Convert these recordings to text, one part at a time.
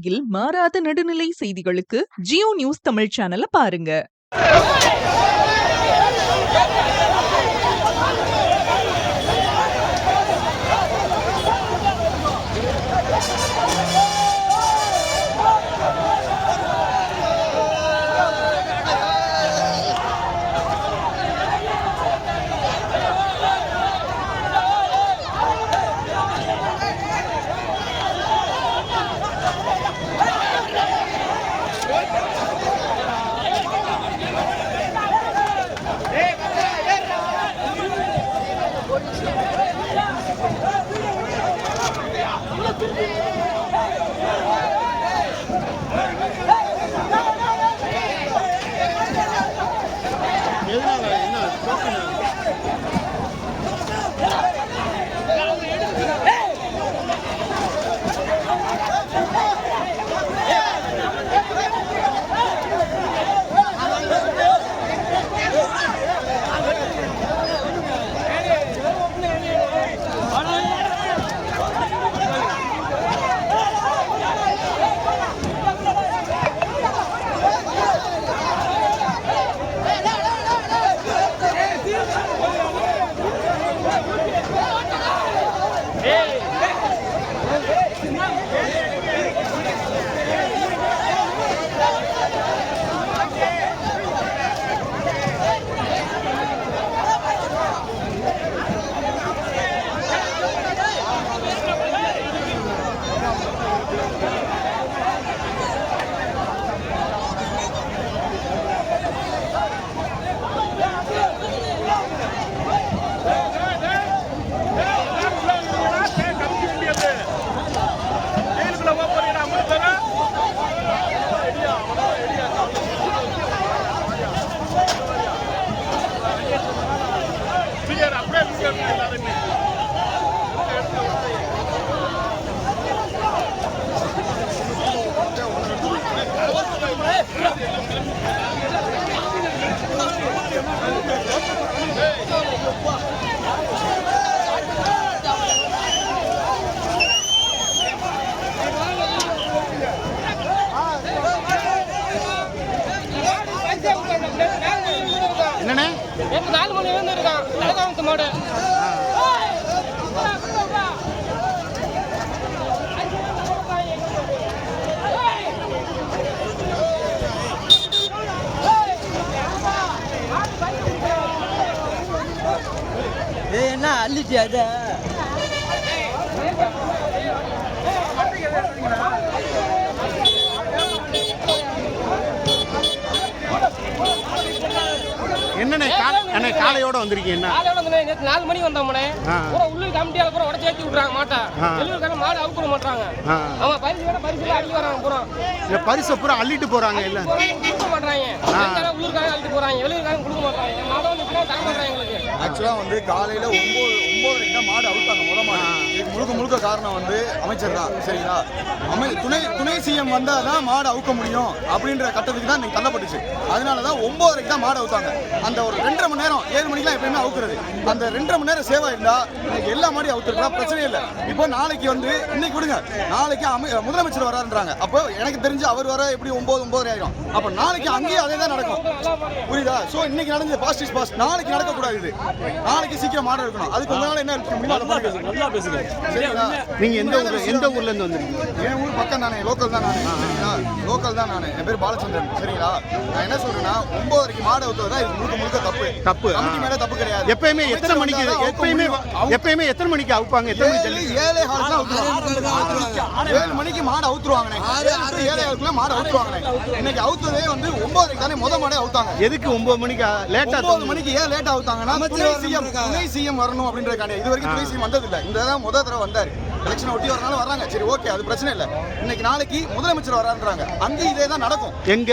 உலகில் மாறாத நடுநிலை செய்திகளுக்கு ஜியோ நியூஸ் தமிழ் சேனலை பாருங்க. Yeah. என்னண்ணே? நாலு மணி வந்து இருக்கான் நடக்காமத்து மாடு. ஏய் என்ன அள்ளிச்சு அத என்னண்ணே கா- அண்ணே காலையோட வந்திருக்கீங்க காலையோட வந்து நேற்று நாலு மணிக்கு வந்தோம்னே. பூரா உள்ளூர் கமிட்டியால பூரா உடச்சு ஏற்றி விட்றாங்க மாட்டை. வெளியூர்கார மாடு அவுக்க மாட்டாங்க. அவன் பரிசு வேற பரிசு அடிக்க வராங்க பூரா. இந்த பரிசை பூரா அள்ளிட்டு போறாங்க இல்ல? கொடுக்க மாட்டாங்க உள்ளூர்காரன் அழிட்டு போறாங்க வெளியூர்காரன் கொடுக்க மாட்டாங்க மாடை ஆக்சுவலாக வந்து காலையில் ஒம்பது ஒம்பதரைக்கு தான் மாடு அவுத்தாங்க முத மாடு. இதுக்கு முழுக்க முழுக்க காரணம் வந்து அமைச்சர் தான். சரிங்களா? அமை துணை துணை சிஎம் வந்தால் தான் மாடு அவுக்க முடியும் அப்படின்ற கட்டத்துக்கு தான் நீங்கள் தள்ளப்பட்டுச்சு. அதனால தான் ஒம்பதரைக்கு தான் மாடு அவுத்தாங்க அந்த ஒரு ரெண்டரை மணி நேரம் ஏழு மணிக்கெலாம் எப்பயுமே அவுக்குறது. அந்த ரெண்டரை மணி நேரம் சேவா இருந்தால் இன்னைக்கு எல்லா மாடியும் அவுத்துருக்கலாம் பிரச்சனை இல்லை. இப்போ நாளைக்கு வந்து இன்னைக்கு விடுங்க. நாளைக்கு அமை முதலமைச்சர் வராருன்றாங்க. அப்போ எனக்கு தெரிஞ்சு அவர் வர எப்படி ஒம்பது ஒம்பதரை ஆயிரும். அப்போ நாளைக்கு அங்கேயும் அதே தான் நடக்கும். புரியுதா? சோ இன்னைக்கு நடந்தது பாஸ்ட் இஸ் பாஸ்ட் நாளைக்கு நடக்க கூடாது இது. நாளைக்கு சீக்கிரம் மாட இருக்கணும் அதுக்கு உங்களால என்ன இருக்க முடியும்? அதை பண்ணுங்க. நல்லா பேசுங்க. சரிங்களா? நீங்க எந்த ஊர்ல எந்த ஊர்ல இருந்து வந்திருக்கீங்க? என் ஊர் பக்கம் தானே லோக்கல் தான் நானு. லோக்கல் தான் நானு. என் பேர் பாலச்சந்திரன். சரிங்களா? நான் என்ன சொல்றேன்னா ஒன்பது வரைக்கும் மாடு ஊத்துறது தான் இது முழுக்க முழுக்க தப்பு. தப்பு, மேல தப்பு கிடையாது. எப்பயுமே எத்தனை மணிக்கு எப்பயுமே எப்பயுமே எத்தனை மணிக்கு அவுப்பாங்க? எத்தனை மணிக்கு ஏழு காலுக்கு அவுத்துருவாங்க ஏழு மணிக்கு மாடு அவுத்துருவாங்கண்ணே. ஏழே காலுக்குள்ள மாடு அவுத்துருவாங்கண்ணே. இன்னைக்கு அவுத்ததே வந்து ஒன்பதரைக்கு தானே முத மாடே அவுத்தாங்க. எதுக்கு ஒன்பது மணிக்கு லேட்டா ஒன்பது மணிக்கு ஏன் லேட் அவுத்தாங்கன்னா துணை சிஎம் துணை சிஎம் வரணும் அப்படின்றதுக்கான இது வரைக்கும் துணை சிஎம் வந்தது இல்ல இந்த தான் முத தடவை வந்தாரு. எலெக்ஷன் ஒட்டி வரனால வர்றாங்க. சரி ஓகே அது பிரச்சனை இல்ல. இன்னைக்கு நாளைக்கு முதலமைச்சர் வரான்றாங்க அங்கேயும் இதே தான் நடக்கும். எங்க?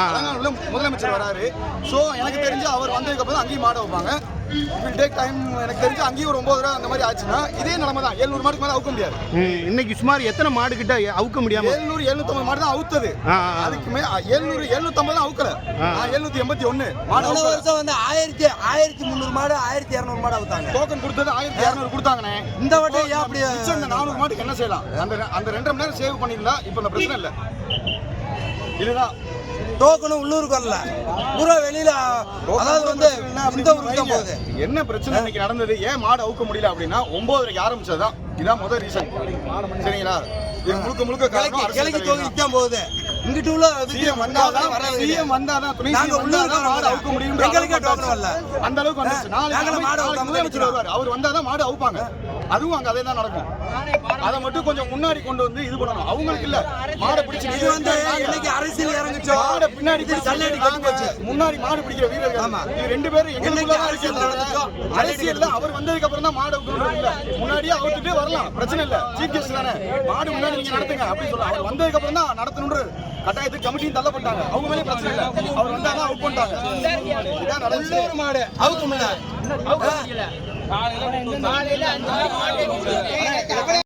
ஆ. அலங்காநல்லூர்ல முதலமைச்சர் வராரு. சோ எனக்கு தெரிஞ்சு அவர் வந்ததுக்கு அப்புறம் அங்கேயும் மாட வைப்பாங்க. டேக் டைம் எனக்கு தெரிஞ்சு அங்கேயும் ஒரு ஒன்பது ரூபா அந்த மாதிரி ஆச்சுன்னா இதே நிலைமை தான். எழுநூறு மாடுக்கு மேலே அவுக்க முடியாது. இன்னைக்கு சுமார் எத்தனை மாடு கிட்ட அவுக்க முடியாம? எழுநூறு எழுநூத்தம்பது மாடு தான் அவுத்தது. அதுக்கு மே எழுநூறு எழுநூத்தம்பது தான் அவுக்கல. எழுநூத்தி எண்பத்தி ஒன்னு. மாடு. வருஷம் வந்து ஆயிரத்தி ஆயிரத்தி முந்நூறு மாடு ஆயிரத்தி இரநூறு மாடு அவுத்தாங்க. டோக்கன் கொடுத்தது ஆயிரத்தி இரநூறு கொடுத்தாங்கண்ணே. இந்த வாட்டி ஏன் அப்படி இந்த நானூறு மாட்டுக்கு என்ன செய்யலாம்? அந்த அந்த ரெண்டரை மணி நேரம் சேவ் பண்ணியிருந்தா இப்போ இந்த பிரச்சனை இல்லை. இதுதான். டோக்கனும் உள்ளூருக்கு வரல. பூரா வெளியில அதாவது வந்து இந்த ஊருக்கு தான் போகுது. என்ன பிரச்சனை இன்னைக்கு நடந்தது? ஏன் மாடு அவுக்க முடியல அப்படின்னா ஒன்பதரைக்கு ஆரம்பிச்சதுதான். இதான் முதல் ரீசன் சரிங்களா? முழுக்க முழுக்க கிழக்கு கிழக்கு தொகுதிக்கு தான் போகுது. இங்கிட்டு உள்ள சிஎம் வந்தாதான் சிஎம் வந்தாதான் துணை நாங்க உள்ளூர்காரங்க மாடு அவுக்க முடியும் எங்களுக்கே டோக்கன் வரல. அந்த அளவுக்கு வந்துச்சு நாளைக்கு மாடு அவுக்காம முதலமைச்சர் அவர் வந்தாதான் மாடு அவுப்பாங்க. அதுவும் அங்க அதே தான் நடக்கும். அதை மட்டும் கொஞ்சம் முன்னாடி கொண்டு வந்து இது பண்ணணும். அவங்களுக்கு இல்ல. மாடை பிடிச்சி இது வந்து என்னைக்கு அரசியல் இறங்குச்சோ? மாடை பின்னாடி கட்டி போச்சு முன்னாடி மாடு பிடிக்கிற வீரர்கள். ஆமா. இது ரெண்டு பேரும் எங்களுக்குள்ள அரசியல் அரசியல் நடந்துச்சோ, நடந்துச்சோ? அரசியல்ல அவர் வந்ததுக்கு அப்புறம் தான் மாடு இல்ல. முன்னாடியே அவுத்துட்டு வரலாம். பிரச்சனை இல்ல. சீஃப் கெஸ்ட் தானே. மாடு முன்னாடி நீங்க நடத்துங்க அப்படின்னு சொல்றாங்க அவர் வந்ததுக்கு அப்புறம் தான் நடத்தணும்ன்ற கட்டாயத்துக்கு கமிட்டியும் தள்ளப்பட்டாங்க. அவங்க மேலே பிரச்சனை இல்ல. அவர் வந்தாதான் அவுட் பண்ணிட்டாங்க. இதான் நடந்துச்சு. மாடு. அவுக்க முடியல காலையில